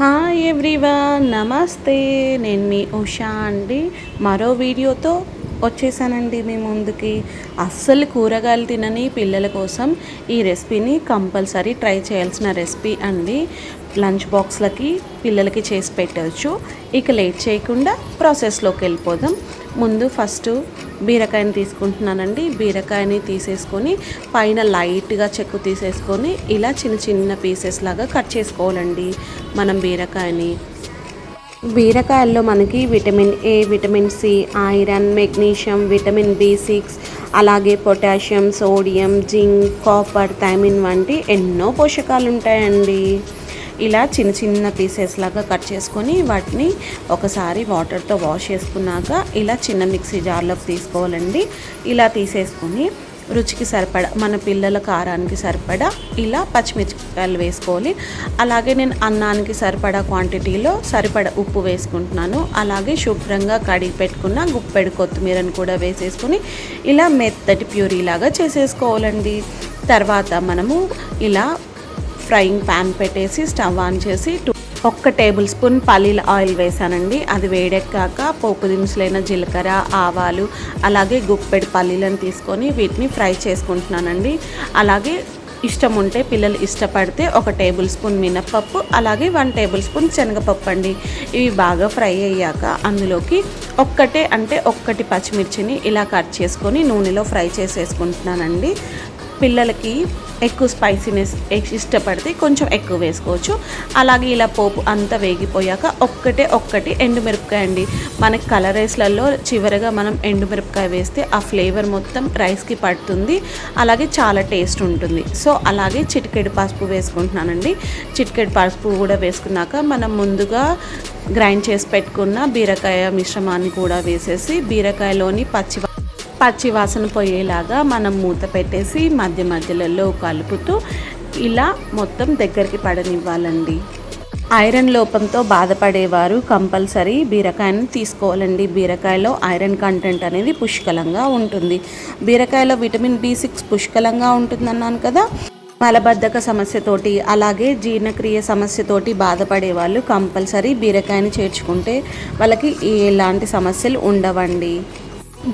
Hi everyone నమస్తే. నేను మీ ఉషా అండి. మరో వీడియోతో వచ్చేసానండి మీ ముందుకి. అస్సలు కూరగాయలు తినని పిల్లల కోసం ఈ రెసిపీని కంపల్సరీ ట్రై చేయాల్సిన రెసిపీ అండి. లంచ్ బాక్స్లకి పిల్లలకి చేసి పెట్టవచ్చు. ఇక లేట్ చేయకుండా ప్రాసెస్లోకి వెళ్ళిపోదాం. ముందు ఫస్ట్ బీరకాయని తీసుకుంటున్నానండి. బీరకాయని తీసేసుకొని పైన లైట్గా చెక్కు తీసేసుకొని ఇలా చిన్న చిన్న పీసెస్ లాగా కట్ చేసుకోవాలండి మనం బీరకాయని. బీరకాయల్లో మనకి vitamin A vitamin C iron magnesium vitamin B six అలాగే potassium sodium zinc copper thiamine వంటి ఎన్నో పోషకాలు ఉంటాయండి ఇలా చిన్న చిన్న పీసెస్ లాగా కట్ చేసుకొని వాటిని ఒకసారి వాటర్తో వాష్ చేసుకున్నాక ఇలా చిన్న మిక్సీ జార్లోకి తీసుకోవాలండి. ఇలా తీసేసుకొని రుచికి సరిపడా మన పిల్లల కారానికి సరిపడా ఇలా పచ్చిమిరపకాయలు వేసుకోవాలి. అలాగే నేను అన్నానికి సరిపడా క్వాంటిటీలో సరిపడా ఉప్పు వేసుకుంటున్నాను. అలాగే శుభ్రంగా కడిగి పెట్టుకున్న గుప్పెడు కొత్తిమీరని కూడా వేసేసుకొని ఇలా మెత్తటి ప్యూరీ లాగా చేసేసుకోవాలండి. తర్వాత మనము ఇలా ఫ్రైయింగ్ ప్యాన్ పెట్టేసి స్టవ్ ఆన్ చేసి ఒక్క టేబుల్ స్పూన్ పల్లీల ఆయిల్ వేసానండి అది వేడెక్కాక పోపు దినుసులైన జీలకర్ర ఆవాలు అలాగే గుప్పెడు పల్లీలను తీసుకొని వీటిని ఫ్రై చేసుకుంటున్నానండి. అలాగే ఇష్టం ఉంటే పిల్లలు ఇష్టపడితే ఒక టేబుల్ స్పూన్ మినప్పప్పు అలాగే వన్ టేబుల్ స్పూన్ శనగపప్పు అండి. ఇవి బాగా ఫ్రై అయ్యాక అందులోకి ఒక్కటే అంటే ఒక్కటి పచ్చిమిర్చిని ఇలా కట్ చేసుకొని నూనెలో ఫ్రై చేసేసుకుంటున్నానండి. పిల్లలకి ఎక్కువ స్పైసీనెస్ ఇష్టపడితే కొంచెం ఎక్కువ వేసుకోవచ్చు. అలాగే ఇలా పోపు అంతా వేగిపోయాక ఒక్కటే ఒక్కటి ఎండుమిరపకాయ అండి. మనకి కలర్ రైస్లలో చివరగా మనం ఎండుమిరపకాయ వేస్తే ఆ ఫ్లేవర్ మొత్తం రైస్కి పడుతుంది. అలాగే చాలా టేస్ట్ ఉంటుంది. సో అలాగే చిటికెడు పసుపు వేసుకుంటున్నానండి. చిటికెడు పసుపు కూడా వేసుకున్నాక మనం ముందుగా గ్రైండ్ చేసి పెట్టుకున్న బీరకాయ మిశ్రమాన్ని కూడా వేసేసి బీరకాయలోని పచ్చి పచ్చి వాసన పోయేలాగా మనం మూత పెట్టేసి మధ్య మధ్యలలో కలుపుతూ ఇలా మొత్తం దగ్గరికి పడనివ్వాలండి. ఐరన్ లోపంతో బాధపడేవారు కంపల్సరీ బీరకాయను తీసుకోవాలండి. బీరకాయలో ఐరన్ కంటెంట్ అనేది పుష్కలంగా ఉంటుంది. బీరకాయలో విటమిన్ బి సిక్స్ పుష్కలంగా ఉంటుందన్నాను కదా? మలబద్ధక సమస్యతోటి అలాగే జీర్ణక్రియ సమస్యతోటి బాధపడే వాళ్ళు కంపల్సరీ బీరకాయని చేర్చుకుంటే వాళ్ళకి ఎలాంటి సమస్యలు ఉండవండి.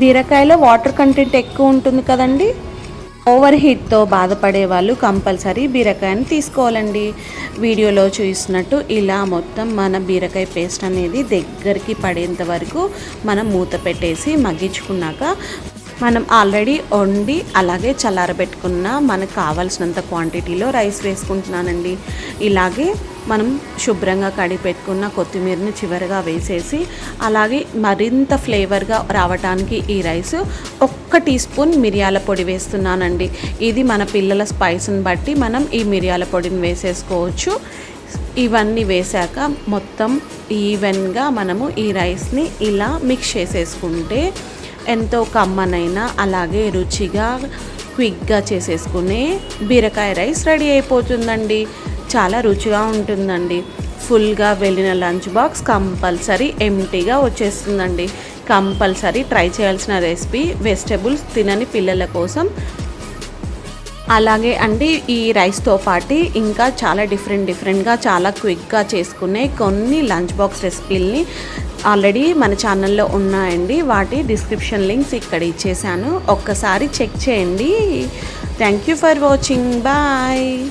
బీరకాయలో వాటర్ కంటెంట్ ఎక్కువ ఉంటుంది కదండి. ఓవర్ హీట్తో బాధపడే వాళ్ళు కంపల్సరీ బీరకాయని తీసుకోవాలండి. వీడియోలో చూసినట్టు ఇలా మొత్తం మన బీరకాయ పేస్ట్ అనేది దగ్గరికి పడేంత వరకు మనం మూత పెట్టేసి మగ్గించుకున్నాక మనం ఆల్రెడీ వండి అలాగే చల్లారబెట్టుకున్న మనకు కావాల్సినంత క్వాంటిటీలో రైస్ వేసుకుంటున్నానండి. ఇలాగే మనం శుభ్రంగా కడిగి పెట్టుకున్న కొత్తిమీరని చివరిగా వేసేసి అలాగే మరింత ఫ్లేవర్గా రావటానికి ఈ రైస్ ఒక్క టీ స్పూన్ మిరియాల పొడి వేస్తున్నానండి. ఇది మన పిల్లల స్పైస్ని బట్టి మనం ఈ మిరియాల పొడిని వేసేసుకోవచ్చు. ఇవన్నీ వేసాక మొత్తం ఈవెన్గా మనము ఈ రైస్ని ఇలా మిక్స్ చేసేసుకుంటే ఎంతో కమ్మనైనా అలాగే రుచిగా క్విక్గా చేసేసుకునే బీరకాయ రైస్ రెడీ అయిపోతుందండి. చాలా రుచిగా ఉంటుందండి. ఫుల్గా వెళ్ళిన లంచ్ బాక్స్ కంపల్సరీ ఎంటీగా వచ్చేస్తుందండి. కంపల్సరీ ట్రై చేయాల్సిన రెసిపీ వెజిటబుల్స్ తినని పిల్లల కోసం. అలాగే అండి ఈ రైస్తో పాటు ఇంకా చాలా డిఫరెంట్ డిఫరెంట్గా చాలా క్విక్గా చేసుకునే కొన్ని లంచ్ బాక్స్ రెసిపీల్ని ఆల్రెడీ మన ఛానల్లో ఉన్నాయండి. వాటి డిస్క్రిప్షన్ లింక్స్ ఇక్కడ ఇచ్చేసాను. ఒక్కసారి చెక్ చేయండి. Thank you for watching. Bye.